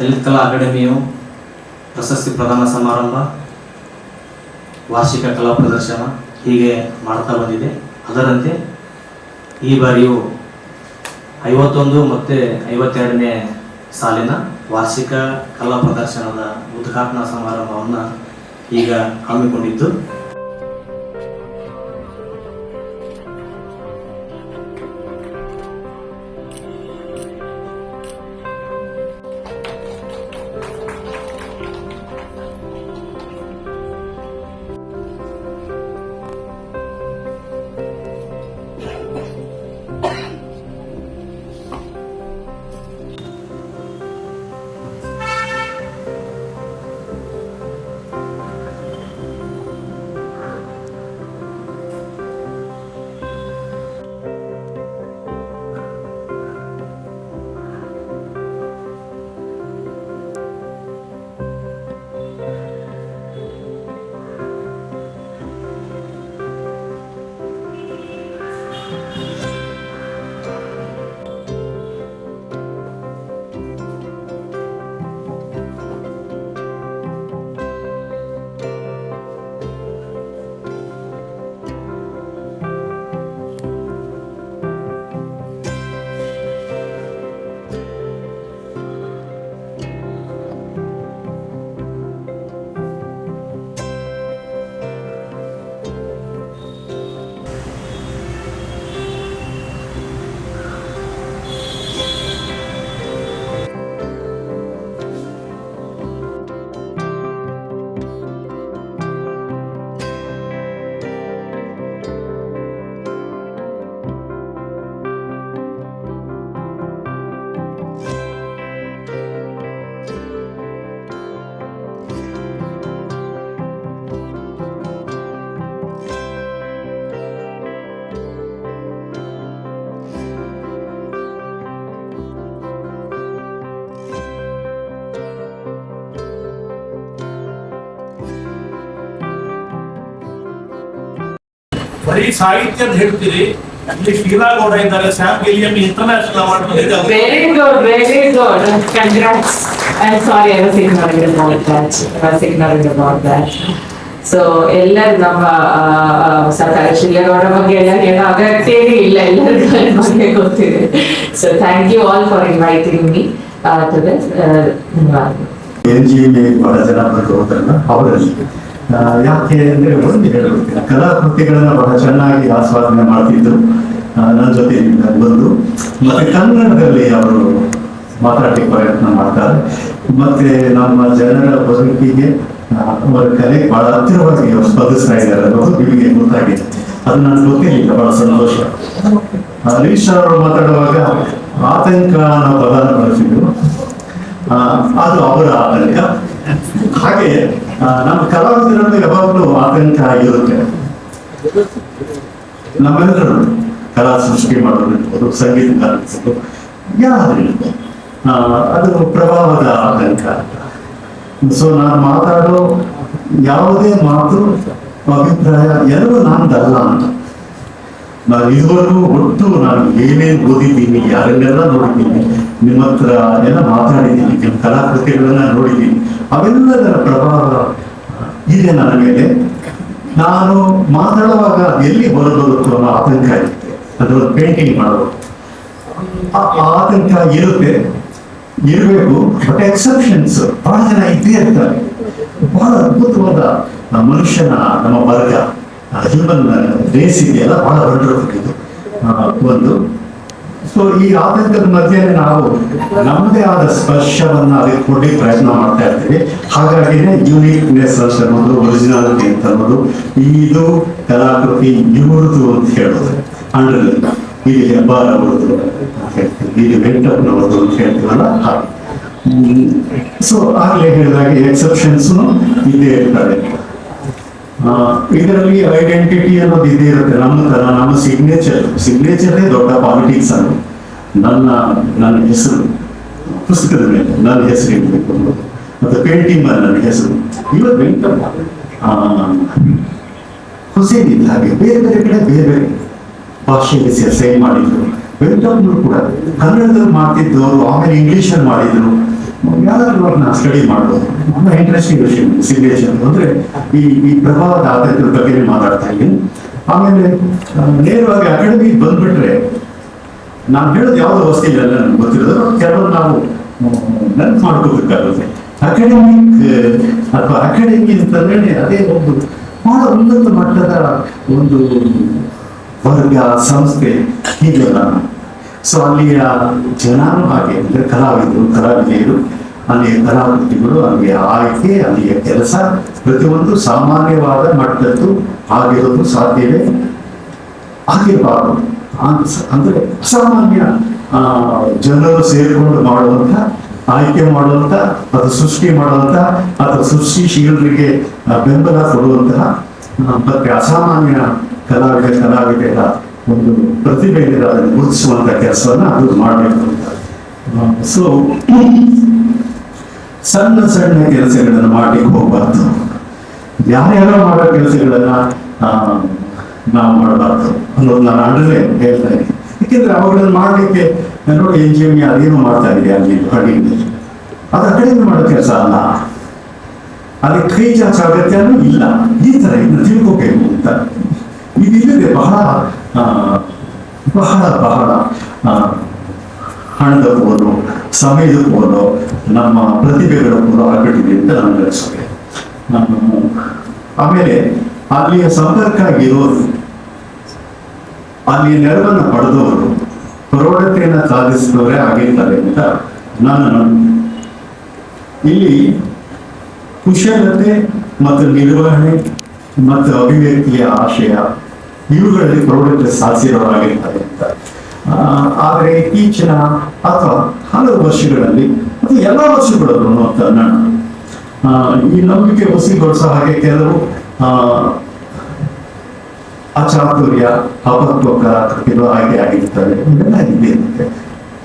ಲಲಿತ್ ಕಲಾ ಅಕಾಡೆಮಿಯು ಪ್ರಶಸ್ತಿ ಪ್ರದಾನ ಸಮಾರಂಭ, ವಾರ್ಷಿಕ ಕಲಾ ಪ್ರದರ್ಶನ ಹೀಗೆ ಮಾಡ್ತಾ ಬಂದಿದೆ. ಅದರಂತೆ ಈ ಬಾರಿಯು ಐವತ್ತೊಂದು ಮತ್ತು ಐವತ್ತೆರಡನೇ ಸಾಲಿನ ವಾರ್ಷಿಕ ಕಲಾ ಪ್ರದರ್ಶನದ ಉದ್ಘಾಟನಾ ಸಮಾರಂಭವನ್ನು ಈಗ ಹಮ್ಮಿಕೊಂಡಿದ್ದು. ಬರೀ ಸಾಹಿತ್ಯ ಅಂತ ಹೇಳ್ತೀರಿ ಅಲ್ಲಿ ಶೀಲಾ ಗೌಡ ಇದ್ದಾರೆ ಸ್ಯಾಮ್ ಗಿಲಿಯಂ ಇಂಟರ್ನ್ಯಾಷನಲ್ ಅವಾರ್ಡ್ ಬಂದಿದೆ Very good, very good. Congrats. I'm sorry, I was ignoring about that. I was ignoring about that. So ಎಲ್ಲರೂ ನಮ್ಮ ಸರ್ಕಾರ ಶಿಲ್ಲೆಗೌಡ ಬಗ್ಗೆ ಎಲ್ಲ ಹೇಳೋ ಅಗತ್ಯವೇ ಇಲ್ಲ ಎಲ್ಲರಿಗೂ ಅದ್ರ ಬಗ್ಗೆ ಗೊತ್ತಿದೆ so thank you all for inviting me to this N G ಬಹಳ ಜನ ಬಂದು ಹೋದ್ರಲ್ಲ ಅವರಲ್ಲಿ ಆ, ಯಾಕೆ ಅಂದ್ರೆ ಒಂದು ಹೇಳಬೇಕು ಕಲಾಕೃತಿಗಳನ್ನ ಬಹಳ ಚೆನ್ನಾಗಿ ಆಸ್ವಾದನೆ ಮಾಡ್ತಿದ್ರು. ನನ್ನ ಜೊತೆ ಬಂದು. ಮತ್ತೆ ಕನ್ನಡದಲ್ಲಿ ಅವರು ಮಾತಾಡಲಿಕ್ಕೆ ಪ್ರಯತ್ನ ಮಾಡ್ತಾರೆ. ಮತ್ತೆ ನಮ್ಮ ಜನರ ಬದುಕಿಗೆ ಅವರ ಕಲೆ ಬಹಳ ಹತ್ತಿರವಾಗಿ ಅವರು ಇದ್ದಾರೆ ಅನ್ನೋದು ನಿಮಗೆ ಗೊತ್ತಾಗಿದೆ. ಅದು ನನಗೆ ಗೊತ್ತಿರಲಿಲ್ಲ, ಬಹಳ ಸಂತೋಷ. ಹರೀಶ್ ಅವರು ಮಾತಾಡುವಾಗ ಆತಂಕ ಅನ್ನೋ ಪದನ ಬಳಸಿದ್ರು ಅದು ಅವರ ಆತಂಕ. ಹಾಗೆ ನಮ್ಮ ಕಲಾವಿದರಲ್ಲಿ ಯಾವಾಗಲೂ ಆತಂಕ ಇರುತ್ತೆ. ನಮ್ಮೆಲ್ಲರೂ ಕಲಾ ಸೃಷ್ಟಿ ಮಾಡೋದಿರ್ಬೋದು ಸಂಗೀತ ಕಾರ್ಯಕ್ರಮ ಯಾರು ಅದು ಪ್ರಭಾವದ ಆತಂಕ. ಸೊ ನಾನು ಮಾತಾಡೋ ಯಾವುದೇ ಮಾತು, ಅಭಿಪ್ರಾಯ ಎಲ್ಲರೂ ನಾನ್ದಲ್ಲ ಅಂತ. ನಾನು ಇದುವರೆಗೂ ಒಟ್ಟು ನಾನು ಏನೇನು ಓದಿದ್ದೀನಿ, ಯಾರನ್ನೆಲ್ಲ ನೋಡಿದ್ದೀನಿ ನಿಮ್ಮ ಹತ್ರ ಎಲ್ಲ ಮಾತಾಡಿದ್ದೀನಿ ನಿಮ್ಮ ಕಲಾಕೃತಿಗಳನ್ನ ನೋಡಿದ್ದೀನಿ ಅವೆಲ್ಲದರ ಪ್ರಭಾವ ಇದೆ ನನ್ನ ಮೇಲೆ. ನಾನು ಮಾತಾಡುವಾಗ ಎಲ್ಲಿ ಹೊರಬರುತ್ತೋ ಅನ್ನೋ ಆತಂಕ ಇರುತ್ತೆ. ಅದರ ಪೇಂಟಿಂಗ್ ಮಾಡೋದು ಆ- ಆತಂಕ ಇರುತ್ತೆ. ಇರಬೇಕು ಬಟ್ ಎಕ್ಸೆಪ್ಷನ್ಸ್ ಬಹಳ ಜನ ಇದ್ದೇ ಇರ್ತಾರೆ. ಬಹಳ ಅದ್ಭುತವಾದ ಮನುಷ್ಯನ ನಮ್ಮ ವರ್ಗ ಹ್ಯೂಮನ್ ರೇಸ್ ಇದೆಯಲ್ಲ ಬಹಳ ಆ, ಒಂದು ಸೊ ಈ ಆತಂಕದ ಮಧ್ಯೆ ನಾವು ನಮ್ಮದೇ ಆದ ಸ್ಪರ್ಶವನ್ನ ಅದಕ್ಕೆ ಕೊಡಿ ಪ್ರಯತ್ನ ಮಾಡ್ತಾ ಇರ್ತೀವಿ ಹಾಗಾಗಿನೇ ಯುನಿಕ್ನೆಸ್ ಅಂತ ಅನ್ನೋದು ಒರಿಜಿನಾಲಿಟಿ ಅಂತ ಅನ್ನೋದು, ಇದು ಕಲಾಕೃತಿ ಇವ್ರದ್ದು ಅಂತ ಹೇಳೋದು. ಅಂಡ್ರಲ್ಲಿ ಇದು ಹೆಬ್ಬಾರ್ ಅವರದ್ದು ಅಂತ ಹೇಳ್ತೀವಿ. ಇದು ಅಂತ ಹೇಳ್ತೀವಲ್ಲ? ಹಾಗೆ. ಸೊ ಆಗ್ಲೇ ಹೇಳಿದಾಗ ಎಕ್ಸೆಪ್ಷನ್ಸ್ ಇದ್ದೇ ಇರ್ತಾರೆ ಇದರಲ್ಲಿ ಐಡೆಂಟಿಟಿ ಅನ್ನೋದು ಇದೇ ಇರುತ್ತೆ. ನಮ್ಮ ತರ ನಮ್ಮ ಸಿಗ್ನೇಚರ್ ಸಿಗ್ನೇಚರೇ ದೊಡ್ಡ ಪಾಲಿಟಿಕ್ಸ್ ಸರ್ ನನ್ನ ನನ್ನ ಹೆಸರು ಪುಸ್ತಕದ ಮೇಲೆ ನನ್ನ ಹೆಸರು ಮತ್ತೆ ಪೇಂಟಿಂಗ್ ಮೇಲೆ ನನ್ನ ಹೆಸರು. ಇವತ್ತು ವೆಂಕಟಪ್ಪ ಆ, ಹುಸೇನ್ ಇದ್ದ ಹಾಗೆ ಬೇರೆ ಬೇರೆ ಕಡೆ ಬೇರೆ ಬೇರೆ ಭಾಷೆಯಲ್ಲಿ ಸೇಮ್ ಮಾಡಿದ್ರು. ವೆಂಕಟಪ್ಪನವರು ಕೂಡ ಕನ್ನಡದಲ್ಲಿ ಮಾಡ್ತಿದ್ದವರು ಆಮೇಲೆ ಇಂಗ್ಲಿಷಲ್ಲಿ ಮಾಡಿದ್ರು. ಯಾರಾದ್ರೂ ಅವ್ರನ್ನ ಸ್ಟಡಿ ಮಾಡ್ಬೋದು. ತುಂಬಾ ಇಂಟ್ರೆಸ್ಟಿಂಗ್ ವಿಷಯ ಸಿಗ್ನೇಚರ್ ಅಂದ್ರೆ ಈ ಈ ಪ್ರಭಾವದ ಆಧಾರದ ಬಗ್ಗೆ ಮಾತಾಡ್ತಾ ಇದ್ದೀನಿ ಆಮೇಲೆ ನೇರವಾಗಿ ಅಕಾಡೆಮಿ ಬಂದ್ಬಿಟ್ರೆ, ನಾನು ಹೇಳೋದು ಯಾವ್ದು ವಸ್ತು ಇಲ್ಲ ನನಗೆ ಗೊತ್ತಿರೋದು ಕೆಲವರು ನಾವು ನೆನ್ಪು ಮಾಡ್ಕೋಬೇಕಾಗುತ್ತೆ ಅಕಾಡೆಮಿಕ್ ಅಥವಾ ಅಕಾಡೆಮಿ ಅಂತಂದ್ರೆ ಅದೇ ಒಂದು, ಬಹಳ ಉನ್ನತ ಮಟ್ಟದ ಒಂದು ವರ್ಗ, ಸಂಸ್ಥೆ, ಹೀಗೆಲ್ಲ. ಸೊ ಅಲ್ಲಿಯ ಜನರು ಹಾಗೆ ಅಂದ್ರೆ ಕಲಾವಿದರು, ಕಲಾವಿದೆಯರು, ಅಲ್ಲಿಯ ಕಲಾಕೃತಿಗಳು, ಅಲ್ಲಿಯ ಆಯ್ಕೆ, ಅಲ್ಲಿಯ ಕೆಲಸ, ಪ್ರತಿಯೊಂದು ಸಾಮಾನ್ಯವಾದ ಮಟ್ಟದ್ದು ಆಗಿರೋದು ಸಾಧ್ಯವೇ? ಆಗಿರಬಾರದು. ಅಂದ್ರೆ ಅಸಾಮಾನ್ಯ ಜನರು ಸೇರಿಕೊಂಡು ಮಾಡುವಂತ ಆಯ್ಕೆ ಮಾಡುವಂತ ಅದು ಸೃಷ್ಟಿ ಮಾಡುವಂತ ಅಥವಾ ಸೃಷ್ಟಿಶೀಲರಿಗೆ ಬೆಂಬಲ ಕೊಡುವಂತಹ ಮತ್ತೆ ಅಸಾಮಾನ್ಯ ಕಲಾವಿದ ಕಲಾವಿದರ ಒಂದು ಪ್ರತಿಭೆ ಇದೆ, ಅದನ್ನು ಗುರುತಿಸುವಂತ ಕೆಲಸವನ್ನ ಅದು ಮಾಡಬೇಕು. ಅಂತ ಸೊ ಸಣ್ಣ ಸಣ್ಣ ಕೆಲಸಗಳನ್ನು ಮಾಡ್ಲಿಕ್ಕೆ ಹೋಗ್ಬಾರ್ದು. ಯಾರ್ಯಾರೋ ಮಾಡೋ ಕೆಲಸಗಳನ್ನ ನಾವು ಮಾಡಬಾರ್ದು ಅನ್ನೋದು ನಾನು ಅಡ್ರಲ್ಲೇ ಹೇಳ್ತಾ ಇದ್ದೀನಿ. ಯಾಕೆಂದ್ರೆ ಅವುಗಳನ್ನು ಮಾಡಲಿಕ್ಕೆ, ನೋಡಿ ಎನ್ ಜಿ ಎಂ ಅದೇನು ಮಾಡ್ತಾ ಇದೆ ಅಲ್ಲಿ, ಹಳ್ಳಿಯಲ್ಲಿ. ಅದು ಕಡಿಮೆ ಮಾಡೋ ಕೆಲಸ ಅಲ್ಲ. ಅದಕ್ಕೆ ಕೈ ಚಾಚೋ ಅಗತ್ಯನೂ ಇಲ್ಲ. ಈ ತರ ಇದನ್ನ ತಿಳ್ಕೋಬೇಕು ಅಂತ. ಇದಿಲ್ಲದೆ ಬಹಳ ಬಹಳ ಬಹಳ ಹಣದ ಪೋಲು ಸಮಯದ ಪೋಲು ನಮ್ಮ ಪ್ರತಿಭೆಗಳ ಕೂಡ ಆಗಿದೆ ಅಂತ ನನಗೆ ಅನಿಸುತ್ತೆ ನಾನು ಆಮೇಲೆ ಅಲ್ಲಿಯ ಸಂಪರ್ಕ ಆಗಿರೋರು ಅಲ್ಲಿಯ ನೆರವನ್ನು ಪಡೆದವರು, ಪ್ರೌಢತೆಯನ್ನು ಸಾಧಿಸಿದವರೇ ಆಗಿರ್ತಾರೆ ಅಂತ ನಾನು. ಇಲ್ಲಿ ಕುಶಲತೆ ಮತ್ತು ನಿರ್ವಹಣೆ ಮತ್ತು ಅಭಿವ್ಯಕ್ತಿಯ ಆಶಯ ಇವುಗಳಲ್ಲಿ ಪ್ರೌಢತೆ ಸಾಧಿಸಿರೋರಾಗಿರ್ತಾರೆ ಆದರೆ ಇತ್ತೀಚಿನ ಅಥವಾ ಹಲವು ವರ್ಷಗಳಲ್ಲಿ ಮತ್ತು ಎಲ್ಲ ವರ್ಷಗಳಲ್ಲೂ ಅಂತ ನಾನು ಈ ನಂಬಿಕೆ ಹುಸಿಗೊಳಿಸೋ ಹಾಗೆ ಕೆಲವು ಆ, ಅಚಾತುರ್ಯ ಅಪತ್ವಕರ ಕೃತಿಗಳು ಆಯ್ಕೆ ಆಗಿರ್ತವೆ. ಇವೆಲ್ಲ ಇದೆ.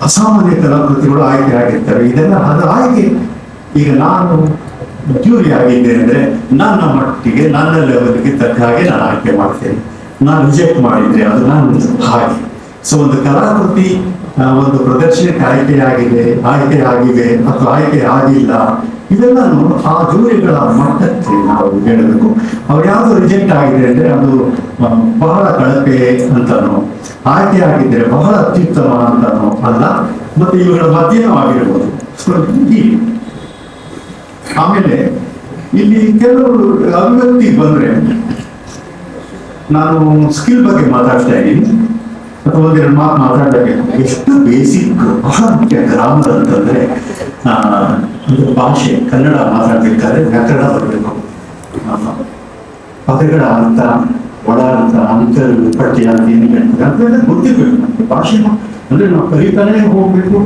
ಅಸಾಮಾನ್ಯ ಕಲಾಕೃತಿಗಳು ಆಯ್ಕೆ ಆಗಿರ್ತವೆ. ಇದೆಲ್ಲ ಅದು ಆಯ್ಕೆ. ಈಗ ನಾನು ಜ್ಯೂರಿ ಆಗಿದ್ದೆ ಅಂದ್ರೆ ನನ್ನ ಮಟ್ಟಿಗೆ ನನ್ನ ಲೆವೆಲ್ಗೆ ತಕ್ಕ ಹಾಗೆ ನಾನು ಆಯ್ಕೆ ಮಾಡ್ತೇನೆ. ನಾನು ರಿಜೆಕ್ಟ್ ಮಾಡಿದ್ರೆ ಅದು ನಾನು ಹಾಗೆ. ಸೊ ಒಂದು ಕಲಾಕೃತಿ ಒಂದು ಪ್ರದರ್ಶನಕ್ಕೆ ಆಯ್ಕೆ ಆಗಿದೆ ಆಯ್ಕೆ ಆಗಿದೆ ಅಥವಾ ಆಯ್ಕೆ ಆಗಿಲ್ಲ. ಇವೆಲ್ಲನೂ ಆ ಜೂರಿಗಳ ಮಟ್ಟಕ್ಕೆ ನಾವು ಹೇಳಬೇಕು. ಅವ್ರು ಯಾವುದು ರಿಜೆಕ್ಟ್ ಆಗಿದೆ ಅಂದ್ರೆ ಅದು ಬಹಳ ಕಳಪೆ ಅಂತನೋ, ಆಯ್ಕೆ ಆಗಿದ್ರೆ ಬಹಳ ಅತ್ಯುತ್ತಮ ಅಂತನೋ ಅಲ್ಲ. ಮತ್ತೆ ಇವುಗಳ ಮಧ್ಯನೂ ಆಗಿರ್ಬೋದು. ಆಮೇಲೆ, ಇಲ್ಲಿ ಕೆಲವರು ಅಭಿವ್ಯಕ್ತಿ ಬಂದ್ರೆ ನಾನು ಸ್ಕಿಲ್ ಬಗ್ಗೆ ಮಾತಾಡ್ತಾ ಇದ್ದೀನಿ. ಅಥವಾ ಒಂದೆರಡು ಮಾತು ಇದ್ದೀನಿ ಎಷ್ಟು ಬೇಸಿಕ್ ಬಹಳ ಮುಖ್ಯ ಗ್ರಾಮರ್ ಅಂತಂದ್ರೆ ಒಂದು ಭಾಷೆ, ಕನ್ನಡ ಮಾತಾಡ್ಬೇಕಾದ್ರೆ ವ್ಯಾಕರಣ ಬರಬೇಕು. ಪದಗಳ ಅಂತ ಒಳ ಅಂತ ಅಂತರ್ ಪಠ್ಯ ಅಂತ ಏನು ಹೇಳ್ತಾರೆ ಅದೆಲ್ಲ ಗೊತ್ತಿರ್ಬೇಕು ನಮಗೆ ಭಾಷೆ. ಅಂದ್ರೆ ನಾವು ಕಲಿತಾನೆ ಹೋಗ್ಬೇಕು.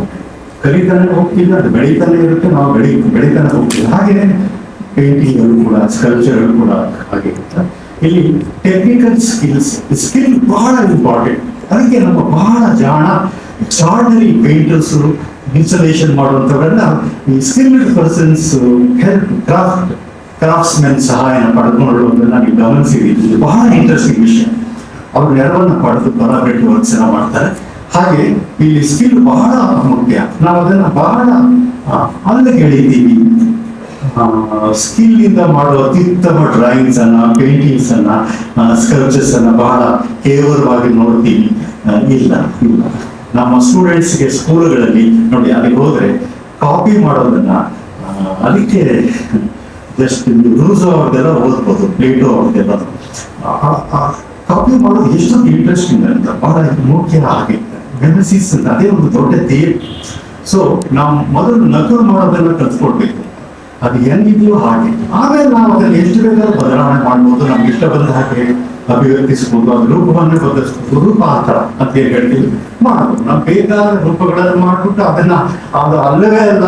ಕಲಿತಾನೆ ಹೋಗ್ತಿಲ್ಲ, ಅದು ಬೆಳೀತಾನೆ ಇರುತ್ತೆ. ನಾವು ಬೆಳಿ ಬೆಳೀತಾನೆ ಹೋಗ್ತೀವಿ ಹಾಗೆ ಪೇಂಟಿಂಗ್ ಕೂಡ ಸ್ಕಲ್ಚರ್ ಕೂಡ ಹಾಗೆ. ಇಲ್ಲಿ ಟೆಕ್ನಿಕಲ್ ಸ್ಕಿಲ್ಸ್ ಸ್ಕಿಲ್ ಬಹಳ ಇಂಪಾರ್ಟೆಂಟ್ ಅದಕ್ಕೆ ನಮ್ಮ ಬಹಳ ಜಾಣ ಎಕ್ಸ್ಟ್ರಾರ್ಡನರಿ ಪೇಂಟರ್ಸ್ ಇನ್ಸ್ಟಾಲೇಷನ್ ಮಾಡುವಂಥವರೆಲ್ಲ ಈ skilled persons help craft craftsmen ಸಹಾಯನ ಪಡೆದುಕೊಳ್ಳುವುದನ್ನು ನೀವು ಗಮನಿಸಿದ್ದೀವಿ ಬಹಳ ಇಂಟ್ರೆಸ್ಟಿಂಗ್ ವಿಷಯ. ಅವರು ನೆರವನ್ನು ಪಡೆದು ಬರಬೇಕು ಎಲ್ಲ ಮಾಡ್ತಾರೆ. ಹಾಗೆ ಇಲ್ಲಿ ಸ್ಕಿಲ್ ಬಹಳ ಮುಖ್ಯ. ನಾವು ಅದನ್ನ ಬಹಳ ಆ, ಅಲ್ಲಿಗೆ ಎಳಿತೀವಿ ಸ್ಕಿಲ್ ಇಂದ ಮಾಡುವ ಅತ್ಯುತ್ತಮ ಡ್ರಾಯಿಂಗ್ಸ್ ಅನ್ನ ಪೇಂಟಿಂಗ್ಸ್ ಅನ್ನ ಸ್ಕಲ್ಪ್ಚರ್ಸ್ ಅನ್ನ ಬಹಳ ಕೇವಲವಾಗಿ ನೋಡ್ತೀವಿ ಇಲ್ಲ ಇಲ್ಲ. ನಮ್ಮ ಸ್ಟೂಡೆಂಟ್ಸ್ಗೆ ಸ್ಕೂಲ್ಗಳಲ್ಲಿ ನೋಡಿ, ಅಲ್ಲಿಗೆ ಹೋದ್ರೆ ಕಾಪಿ ಮಾಡೋದನ್ನ ಅದಕ್ಕೆ ಜಸ್ಟ್ ರೂಸ್ ಅವ್ರದ್ದೆಲ್ಲ ಓದ್ಬೋದು ಪ್ಲೇಟೋ ಅವ್ರದ್ದೆಲ್ಲ. ಕಾಪಿ ಮಾಡೋದು ಎಷ್ಟೊಂದು ಇಂಟ್ರೆಸ್ಟಿಂಗ್ ಅಂತ, ಬಹಳ ಮುಖ್ಯ ಆಗಿತ್ತು ಮೆಮಸಿಸ್ ಅದೇ ಒಂದು ದೊಡ್ಡ ಥಿಯೇಟ್ ಸೊ ನಾವು ಮೊದಲು ನಕಲು ಮಾಡೋದನ್ನ ಕಲ್ತ್ಕೊಳ್ಬೇಕು ಅದು ಹೆಂಗಿದೆಯೋ ಹಾಗೆ. ಆಮೇಲೆ ನಾವು ಅದನ್ನು ಎಷ್ಟು ಬೇಕಾದ್ರೂ ಬದಲಾವಣೆ ಮಾಡ್ಬೋದು, ನಮ್ಗೆ ಇಷ್ಟ ಬಂದ ಹಾಗೆ ಅಭಿವ್ಯಕ್ತಿಸ್ಬೋದು, ಅದು ರೂಪವನ್ನು ಬದಲಿಸ್ಬೋದು ರೂಪಾಂತರ ಅಂತ ಏನ್ ಹೇಳ್ತೀವಿ. ಮಾಡ್ಬೋದು. ನಾವು ಬೇಕಾದ ರೂಪಗಳನ್ನು ಮಾಡಿಬಿಟ್ಟು ಅದನ್ನ ಅದು ಅಲ್ಲವೇ ಅಲ್ಲ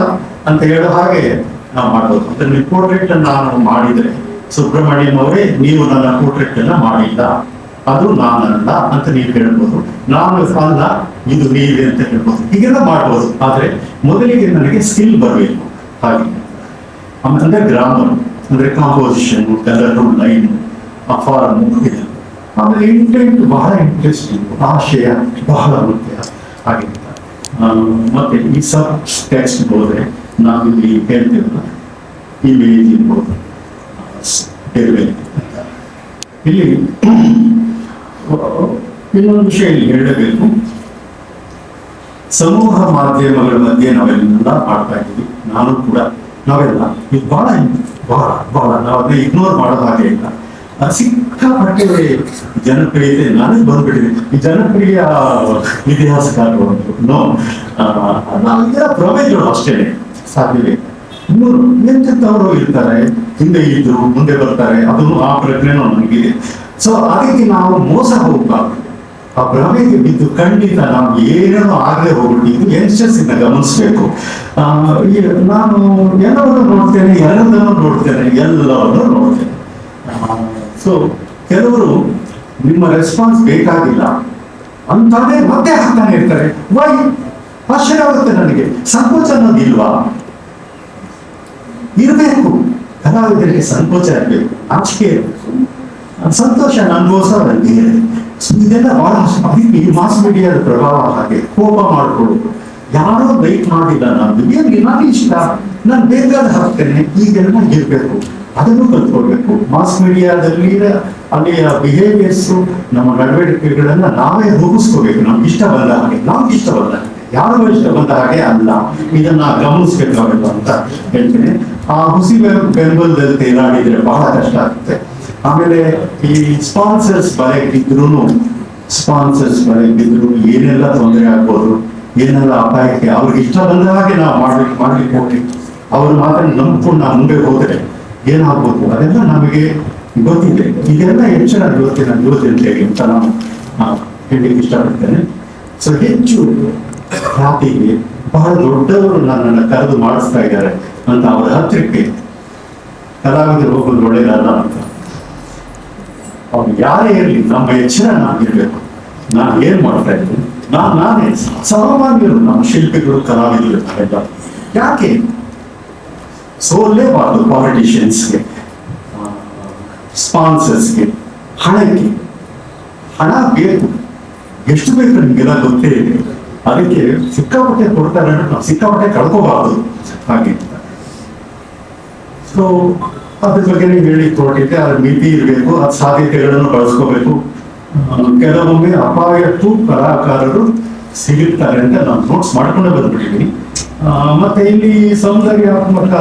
ಅಂತ ಹೇಳೋ ಹಾಗೆ ನಾವು ಮಾಡ್ಬೋದು. ಅದನ್ನ ನೀವು ಪೋರ್ಟ್ರೇಟ್ ಅನ್ನ ನಾನು ಮಾಡಿದ್ರೆ ಸುಬ್ರಹ್ಮಣ್ಯಂ ಅವರೇ, ನೀವು ನನ್ನ ಪೋರ್ಟ್ರೇಟ್ ಅನ್ನ ಮಾಡಿಲ್ಲ. ಅದು ನಾನಲ್ಲ ಅಂತ ನೀವು ಹೇಳ್ಬೋದು. ನಾನು ಅಲ್ಲ, ಇದು ನೀವೇ ಅಂತ ಹೇಳ್ಬೋದು. ಹೀಗೆಲ್ಲ ಮಾಡ್ಬೋದು. ಆದ್ರೆ ಮೊದಲಿಗೆ ನನಗೆ ಸ್ಕಿಲ್ ಬರಬೇಕು. ಹಾಗೆ. ಅಂದ್ರೆ ಗ್ರಾಮರ್ ಅಂದ್ರೆ ಕಾಂಪೋಸಿಷನ್ ಕಲರ್ ಲೈನ್ ಫಾರ್ಮ್ ಆಮೇಲೆ ಇಂಟೆಂಟ್ ಬಹಳ ಇಂಟ್ರೆಸ್ಟಿಂಗ್ ಆಶಯ ಬಹಳ ಮುಖ್ಯ ಹಾಗೆ ಆ, ಮತ್ತೆ ಈ ಸಬ್ ಟೆಕ್ಸ್ಟ್ ಹೋದ್ರೆ ನಾವಿಲ್ಲಿ ಹೇಳ್ತೇವಲ್ಲ ಇಮೇಜ್ ಇರ್ಬೋದು ಇಲ್ಲಿ ಇನ್ನೊಂದು ವಿಷಯ ಇಲ್ಲಿ ಹೇಳಬೇಕು ಸಮೂಹ ಮಾಧ್ಯಮಗಳ ಮಧ್ಯೆ ನಾವೆಲ್ಲ ಮಾಡ್ತಾ ಇದ್ದೀವಿ ನಾನು ಕೂಡ ನಾವೆಲ್ಲ, ಇದು ಬಹಳ ಬಹಳ ಬಹಳ ನಾವು ಇಗ್ನೋರ್ ಮಾಡೋ ಹಾಗೆ ಇಲ್ಲ. ಸಿಕ್ಕಾಪಟ್ಟೆ ಜನಪ್ರಿಯತೆ ನನಗೆ ಬಂದ್ಬಿಟ್ಟಿದೆ ಈ ಜನಪ್ರಿಯ ಇತಿಹಾಸಕಾರರು ನೋ ನಾವೆಲ್ಲ ಪ್ರಮೇಯಗಳು ಅಷ್ಟೇ, ಸಾಧ್ಯವೇ. ಮೂರು ಎಂತವರು ಇರ್ತಾರೆ, ಹಿಂದೆ ಇದ್ರು, ಮುಂದೆ ಬರ್ತಾರೆ, ಅದು ಆ ಪ್ರಜ್ಞೆನೂ ನನಗಿದೆ ಸೊ ಅದಕ್ಕೆ ನಾವು ಮೋಸ ಹೋಗಬಾರ್ದು. ಆ ಭ್ರಮೆಗೆ ಬಿದ್ದು ಖಂಡಿತ ನಾವು ಏನೇನೋ ಆಗದೆ ಹೋಗ್ಬಿಟ್ಟು ಎನ್ಶಿಯಸ್ ಇಂದ ಗಮನಿಸ್ಬೇಕು. ನಾನು ಎಲ್ಲವನ್ನು ನೋಡ್ತೇನೆ ಎಲ್ಲದನ್ನು ನೋಡ್ತೇನೆ, ಎಲ್ಲವನ್ನು ನೋಡ್ತೇನೆ. ಸೊ ಕೆಲವರು ನಿಮ್ಮ ರೆಸ್ಪಾನ್ಸ್ ಬೇಕಾಗಿಲ್ಲ. ಅಂತಾನೆ ಮತ್ತೆ ಹಾಕ್ತಾನೆ ಇರ್ತಾರೆ. ವೈ ಆಶ್ಚರ್ಯ ಆಗುತ್ತೆ ನನಗೆ. ಸಂಕೋಚ ಅನ್ನೋದಿಲ್ವಾ ಇರಬೇಕು. ಕಲಾವಿದರಿಗೆ ಸಂಕೋಚ ಇರಬೇಕು. ಆಚಿಕೆ ಇರಬೇಕು. ಸಂತೋಷ ಅನುಭವಿಸೋದಂತೆ ಇದೆಲ್ಲ ಬಹಳ ಅದಕ್ಕೆ ಮಾಸ್ ಮೀಡಿಯಾದ ಪ್ರಭಾವ ಹಾಗೆ ಕೋಪ ಮಾಡ್ಕೊಳ್ಳೋದು. ಯಾರೋ ಲೈಕ್ ಮಾಡಿಲ್ಲ ನಾನು. ಏನ್ರಿ ನಾನು ಇಷ್ಟ. ನಾನು ಬೇಕಾದ ಹಾಕ್ತೇನೆ ಈಗೆಲ್ಲ ಇರಬೇಕು ಅದನ್ನು ಕಲ್ತ್ಕೊಳ್ಬೇಕು. ಮಾಸ್ ಮೀಡಿಯಾದಲ್ಲಿ ಅಲ್ಲಿಯ ಬಿಹೇವಿಯರ್ಸ್ ನಮ್ಮ ನಡವಳಿಕೆಗಳನ್ನ ನಾವೇ ರೂಪಿಸ್ಕೋಬೇಕು ನಮ್ಗೆ ಇಷ್ಟ ಬಂದ ಹಾಗೆ. ನಮ್ಗೆ ಇಷ್ಟ ಬಂದ ಯಾರಿಗೂ ಇಷ್ಟ ಬಂದ ಹಾಗೆ ಅಲ್ಲ. ಇದನ್ನ ಗಮನಿಸ್ಬೇಕಾಗಲ್ಲ ಅಂತ ಹೇಳ್ತೀನಿ. ಆ ಹುಸಿ ಬೆಂಬಲದಲ್ಲಿ ತೇಲಾಡಿದ್ರೆ ಬಹಳ ಕಷ್ಟ ಆಗುತ್ತೆ. ಆಮೇಲೆ ಈ ಸ್ಪಾನ್ಸರ್ಸ್ ಬಿದ್ರು ಸ್ಪಾನ್ಸರ್ಸ್ ಬಿದ್ರು ಏನೆಲ್ಲ ತೊಂದರೆ ಆಗ್ಬೋದು, ಏನೆಲ್ಲ ಅಪಾಯಕ್ಕೆ ಅವ್ರಿಗೆ ಇಷ್ಟ ಬಂದ ಹಾಗೆ ನಾವು ಮಾಡ್ಲಿಕ್ಕೆ ಮಾಡ್ಲಿಕ್ಕೆ ಹೋಗಿ ಅವ್ರ ಮಾತ್ರ ನಂಬ್ಕೊಂಡು ನಾವು ಮುಂದೆ ಹೋದ್ರೆ ಏನಾಗ್ಬೋದು? ಅದೆಲ್ಲ ನಮಗೆ ಗೊತ್ತಿದೆ. ಇದೆಲ್ಲ ಎಚ್ಚರ ಇವತ್ತಿನ ಗೊತ್ತಿದೆ ಅಂತ ನಾನು ಹೇಳಲಿಕ್ಕೆ ಇಷ್ಟಪಡ್ತೇನೆ. ಸೊ ಹೆಚ್ಚು ಖ್ಯಾತಿಗೆ ಬಹಳ ದೊಡ್ಡವರು ನನ್ನನ್ನು ಕರೆದು ಮಾಡಿಸ್ತಾ ಇದ್ದಾರೆ ಅಂತ ಅವರ ಹತ್ತಿರಕ್ಕೆ ಕಲಾವಿದರು ಹೋಗೋದು ಒಳ್ಳೆಯದಲ್ಲ ಅಂತ. ಅವ್ರು ಯಾರೇ ಇರಲಿ, ನಮ್ಮ ಎಚ್ಚರ ನಾವಿರ್ಬೇಕು ನಾನು ಏನ್ ಮಾಡ್ತಾ ಇದ್ದೀನಿ? ನಾನು ನಾನೇ ಸಾಮಾನ್ಯರು ನಮ್ಮ ಶಿಲ್ಪಿಗಳು, ಕಲಾವಿದರು ನಾವೆಲ್ಲ ಯಾಕೆ? ಸೋಲ್ಲೇಬಾರ್ದು ಪಾಲಿಟಿಷಿಯನ್ಸ್ಗೆ ಸ್ಪಾನ್ಸರ್ಸ್ಗೆ ಹಣಕ್ಕೆ. ಹಣ ಬೇಕು. ಎಷ್ಟು ಬೇಕು ನಿಮಗೆಲ್ಲ ಗೊತ್ತೇ? ಇದೆ ಅದಕ್ಕೆ ಸಿಕ್ಕಾಪಟ್ಟೆ ಕೊಡ್ತಾರೆ ನಾವು ಸಿಕ್ಕಾಪಟ್ಟೆ ಕಳ್ಕೋಬಾರ್ದು. ಹಾಗೆ. ಸೊ ಅದ್ರ ಬಗ್ಗೆ ನೀವು ಹೇಳಿ ಕೊಟ್ಟಿದ್ದೆ, ಅದ್ರ ಮಿತಿ ಇರಬೇಕು, ಅದ್ ಸಾಧ್ಯತೆಗಳನ್ನು ಬಳಸ್ಕೋಬೇಕು. ಕೆಲವೊಮ್ಮೆ ಅಪಾಯಕ್ಕೂ ಕಲಾಕಾರರು ಸಿಗುತ್ತಾರೆ ಅಂತ ನಾನು ನೋಟ್ಸ್ ಮಾಡ್ಕೊಂಡೇ ಬಂದ್ಬಿಟ್ಟಿದ್ದೀನಿ. ಮತ್ತೆ ಇಲ್ಲಿ ಸೌಂದರ್ಯಾತ್ಮಕ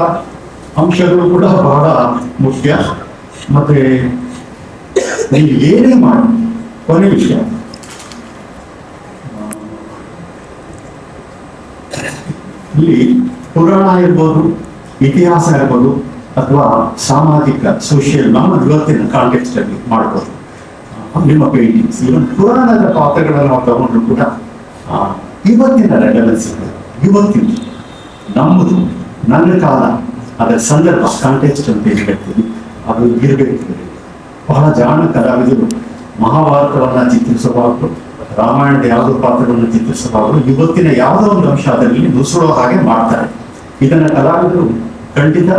ಅಂಶಗಳು ಕೂಡ ಬಹಳ ಮುಖ್ಯ. ಮತ್ತೆ ನೀವು ಏನೇ ಮಾಡಿ, ಕೊನೆ ವಿಷಯ. ಇಲ್ಲಿ ಪುರಾಣ ಇರ್ಬೋದು, ಇತಿಹಾಸ ಇರ್ಬೋದು ಅಥವಾ ಸಾಮಾಜಿಕ ಸೋಷಿಯಲ್ ನಮ್ಮ ಇವತ್ತಿನ ಕಾಂಟೆಕ್ಸ್ಟ್ ಅಲ್ಲಿ ಮಾಡ್ಬೋದು. ನಿಮ್ಮ ಪೇಂಟಿಂಗ್ಸ್ ಇವನ್ ಪುರಾಣದ ಪಾತ್ರಗಳನ್ನು ನಾವು ತಗೊಂಡ್ರು ಕೂಡ ಇವತ್ತಿನ ಇದೆ. ಇವತ್ತಿನ ನಮ್ಮದು, ನನ್ನ ಕಾಲ, ಅದರ ಸಂದರ್ಭ ಕಾಂಟೆಕ್ಸ್ಟ್ ಅಂತ ಏನು ಹೇಳ್ತೀವಿ. ಅದು ಇರಬೇಕು. ಬಹಳ ಜಾಣ ಕಲಾವಿದರು ಮಹಾಭಾರತವನ್ನ ಚಿತ್ರಿಸಬಾರದು, ರಾಮಾಯಣದ ಯಾವುದೋ ಪಾತ್ರವನ್ನು ಚಿತ್ರಿಸಬಾರದು. ಇವತ್ತಿನ ಯಾವುದೋ ಒಂದು ಅಂಶ ಅದರಲ್ಲಿ ನುಸುಳೋ ಹಾಗೆ ಮಾಡ್ತಾರೆ. ಇದನ್ನ ಕಲಾವಿದರು ಖಂಡಿತ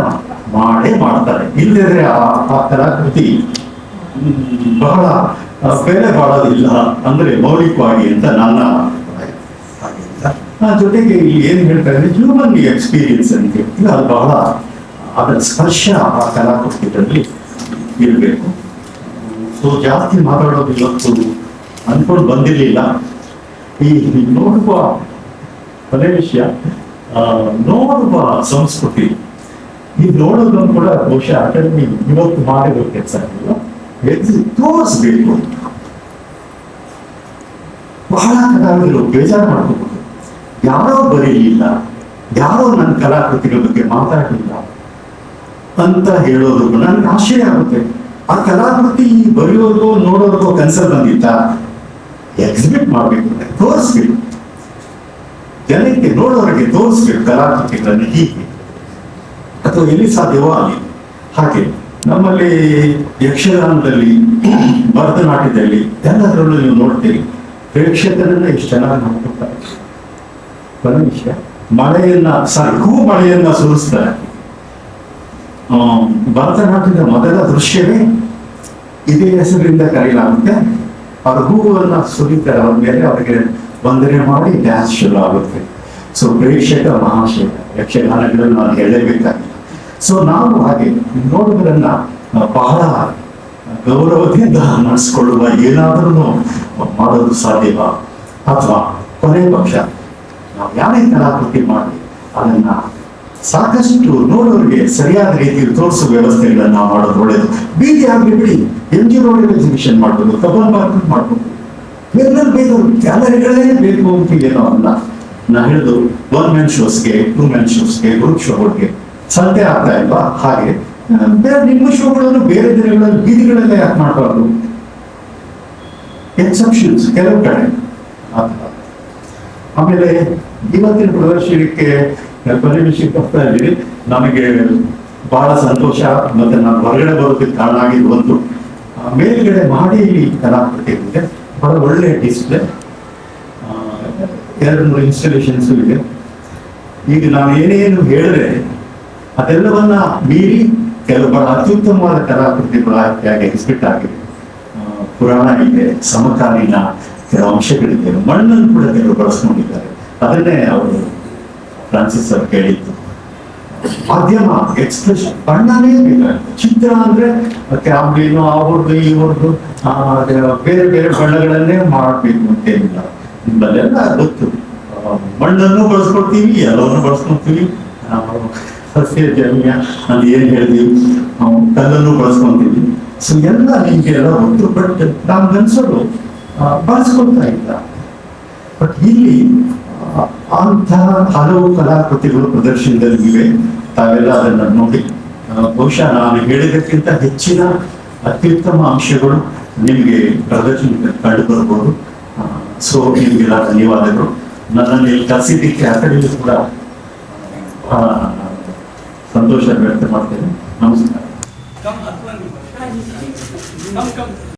ಮಾಡೇ ಮಾಡ್ತಾರೆ? ಇಲ್ಲದಿದ್ರೆ ಆ ಕಲಾಕೃತಿ ಬಹಳ ಬೆಲೆ ಬಾಳೋದಿಲ್ಲ ಅಂದ್ರೆ ಮೌಲಿಕವಾಗಿ ಅಂತ ನನ್ನ. ಆ, ಜೊತೆಗೆ ಇಲ್ಲಿ ಏನು ಹೇಳ್ತಾರೆ ಇದ್ರೆ ಹ್ಯೂಮನ್ ಎಕ್ಸ್ಪೀರಿಯನ್ಸ್ ಅಂತ ಹೇಳ್ತೀವಿ ಅದು ಬಹಳ, ಅದರ ಸ್ಪರ್ಶ ಆ ಕಲಾಕೃತಿಗಳಲ್ಲಿ ಇರಬೇಕು. ಸೊ, ಜಾಸ್ತಿ ಮಾತಾಡೋದು ಇವತ್ತು ಅನ್ಕೊಂಡು ಬಂದಿರಲಿಲ್ಲ. ಈ ನೋಡುವ ವಿಷಯ ನೋಡುವ ಸಂಸ್ಕೃತಿ ಈ ನೋಡೋದನ್ನು ಕೂಡ ಬಹುಶಃ ಅಕಾಡೆಮಿ ಇವತ್ತು ಮಾಡಿರೋ ಕೆಲಸ ಎದ್ದು ತೋರಿಸ್ಬೇಕು. ಬಹಳ ಕಲಾವಿದರು ಬೇಜಾರು ಮಾಡ್ಕೋಬಹುದು ಯಾರೋ ಬರೀಲಿಲ್ಲ, ಯಾರೋ ನನ್ನ ಕಲಾಕೃತಿಗಳ ಬಗ್ಗೆ ಮಾತಾಡಲಿಲ್ಲ ಅಂತ ಹೇಳೋದು ನನ್ಗೆ ಆಶ್ಚರ್ಯ ಆಗುತ್ತೆ. ಆ ಕಲಾಕೃತಿ ಬರೆಯೋದು ನೋಡೋದಕ್ಕೋ ಕನ್ಸರ್ ಬಂದಿತ್ತ ಎಕ್ಸಿಬಿಟ್ ಮಾಡ್ಬೇಕು, ತೋರಿಸ್ಬೇಕು. ಜನಕ್ಕೆ ನೋಡೋರಿಗೆ ತೋರಿಸ್ಬೇಕು ಕಲಾಕೃತಿಗಳನ್ನು ಹೀಗೆ. ಅಥವಾ ಎಲ್ಲಿ ಸಾಧ್ಯವೋ ಹಾಗೆ ನಮ್ಮಲ್ಲಿ ಯಕ್ಷಗಾನದಲ್ಲಿ, ಭರತನಾಟ್ಯದಲ್ಲಿ, ಎಲ್ಲದರಲ್ಲೂ ನೀವು ನೋಡ್ತೀರಿ. ಪ್ರೇಕ್ಷಕರನ್ನ ಎಷ್ಟು ಚೆನ್ನಾಗಿ ನೋಡ್ಕೊತಾರೆ ಕೊನೆ ವಿಷಯ. ಮಳೆಯನ್ನ ಸರ್ಗೂ ಮಳೆಯನ್ನ ಸುರಿಸ್ತಾರೆ. ಭರತನಾಟ್ಯದ ಮೊದಲ ದೃಶ್ಯವೇ ಇದೇ ಹೆಸರಿಂದ ಕರೆಯಲಾಗುತ್ತೆ. ಅವ್ರ ಹೂವನ್ನ ಸುರಿತಾರೆ, ಅವ್ರ ಮೇಲೆ ಅವರಿಗೆ ವಂದನೆ ಮಾಡಿ ಡ್ಯಾನ್ಸ್ ಶುರು ಆಗುತ್ತೆ. ಸೊ ಪ್ರೇಕ್ಷಕ ಮಹಾಶಯ, ಯಕ್ಷಗಾನಗಳನ್ನು ನಾನು ಹೇಳಲೇಬೇಕಾಗಿಲ್ಲ ಸೊ ನಾವು ಹಾಗೆ ನೋಡುವುದರನ್ನ ಬಹಳ ಗೌರವದಿಂದ ನಡೆಸ್ಕೊಳ್ಳುವ ಏನಾದರೂ ಮಾಡೋದು ಸಾಧ್ಯವ? ಅಥವಾ ಕೊನೆ ಪಕ್ಷ, ನಾವು ಯಾರೇ ಕಲಾಕೃತಿ ಮಾಡಿ? ಅದನ್ನ ಸಾಕಷ್ಟು ನೋಡೋರಿಗೆ ಸರಿಯಾದ ರೀತಿಯಲ್ಲಿ ತೋರಿಸುವ ವ್ಯವಸ್ಥೆಗಳನ್ನ ಮಾಡೋದು ಒಳ್ಳೆಯದು ಬೀದಿ ಆಗಲಿ ಬಿಡಿ ಎಂ ಜಿ ರೋಡ್ ಎಕ್ಸಿಬಿಷನ್ ಮಾಡ್ಬೋದು, ಕಬ್ಬನ್ ಪಾರ್ಕ್ ಮಾಡ್ಬೋದು. ಬೇಕು ಗ್ಯಾಲರಿಗಳೇ ಬೇಕು ಅಂತ ಏನೋ ಅಲ್ಲ ನಾ ಹೇಳಿದ್ರು ಒನ್ ಮ್ಯಾನ್ ಶೋಸ್ಗೆ ಟೂ ಮ್ಯಾನ್ ಶೋಸ್ಗೆ ಗ್ರೂಪ್ ಶೋಗಳಿಗೆ ಸಂತೆ ಆಗ್ತಾ ಇಲ್ವಾ? ಹಾಗೆ. ಬೇರೆ ನಿಮ್ಮ ಶೋಗಳನ್ನು ಬೇರೆ ದಿನಗಳಲ್ಲಿ, ಬೀದಿಗಳಲ್ಲೇ ಯಾಕೆ ಮಾಡಬಾರ್ದು? ಎಕ್ಸೆಪ್ಷನ್ಸ್ ಕೆಲವು ಕಡೆ. ಆಮೇಲೆ ಇವತ್ತಿನ ಪ್ರದರ್ಶನಕ್ಕೆ ಪರಿವೇಶಕ್ಕೆ ಬರ್ತಾ ಇದ್ದೀವಿ. ನಮಗೆ ಬಹಳ ಸಂತೋಷ ಮತ್ತೆ ನಾನು ಹೊರಗಡೆ ಬರೋದಕ್ಕೆ ಕಾರಣ ಒಂದು ಮೇಲುಗಡೆ ಕಲಾಕೃತಿ ಇದೆ. ಬಹಳ ಒಳ್ಳೆ ಡಿಸ್ಪ್ಲೇ ಎರಡು ಮೂರು ಇನ್ಸ್ಟಾಲೇಷನ್ಸ್ ಇದೆ ಈಗ ನಾನು ಏನೇನು ಹೇಳಿದ್ರೆ ಅದೆಲ್ಲವನ್ನ ಮೀರಿ ಕೆಲವು ಅತ್ಯುತ್ತಮವಾದ ಕಲಾಕೃತಿಗಳು ಆಗಿದೆ ಪುರಾಣ ಇದೆ, ಸಮಕಾಲೀನ ಕೆಲವು ಅಂಶಗಳಿದೆ. ಮಣ್ಣನ್ನು ಕೂಡ ಕೆಲವರು ಬಳಸ್ಕೊಂಡಿದ್ದಾರೆ. ಅದನ್ನೇ ಅವರು ಫ್ರಾನ್ಸಿಸ್ ಅವರು ಕೇಳಿದ್ದು. ಮಾಧ್ಯಮ ಎಕ್ಸ್ಪ್ರೆಷನ್ ಬಣ್ಣನೇ ಬೇಕಾಗುತ್ತೆ ಚಿತ್ರ ಅಂದ್ರೆ ಕ್ಯಾಮ್ಲಿನು ಅವ್ರದ್ದು ಇವ್ರದ್ದು ಬೇರೆ ಬೇರೆ ಬಣ್ಣಗಳನ್ನೇ ಮಾಡಬೇಕು ಅಂತೇನಿಲ್ಲ ನಿಮ್ಮಲ್ಲೆಲ್ಲ ಗೊತ್ತು. ಮಣ್ಣನ್ನು ಬಳಸ್ಕೊಳ್ತೀವಿ, ಎಲ್ಲವನ್ನು ಬಳಸ್ಕೊಳ್ತೀವಿ. ಸಸ್ಯ ಜನ್ಯ ಅಂತ ಏನ್ ಹೇಳಿದ್ವಿ? ನಾವು ಕಲ್ಲನ್ನು ಬಳಸ್ಕೊಂತೀವಿ. ಸೊ ಎಲ್ಲ ನಿಮ್ಗೆ ಎಲ್ಲ ಒಂದು ಬಟ್ ಅನ್ಸೋದು ಆ, ಬಳಸ್ಕೊಳ್ತಾ ಇದ್ದ ಬಟ್ ಇಲ್ಲಿ ಅಂತಹ ಹಲವು ಕಲಾಕೃತಿಗಳು ಪ್ರದರ್ಶನದಲ್ಲಿ ಇವೆ. ತಾವೆಲ್ಲ ಅದನ್ನ ನೋಡಿ ಬಹುಶಃ ನಾನು ಹೇಳಿದಕ್ಕಿಂತ ಹೆಚ್ಚಿನ ಅತ್ಯುತ್ತಮ ಅಂಶಗಳು ನಿಮಗೆ ಪ್ರದರ್ಶನದಲ್ಲಿ ಕಂಡು ಬರ್ಬೋದು ಸೊ ನಿಮಗೆಲ್ಲ ಧನ್ಯವಾದಗಳು. ನನ್ನಲ್ಲಿ ಇಲ್ಲಿ ಕರೆಸಿದ್ದಕ್ಕೆ ಆ ಕೂಡ ಸಂತೋಷ ವ್ಯಕ್ತ ಮಾಡ್ತೇನೆ ನಮಸ್ಕಾರ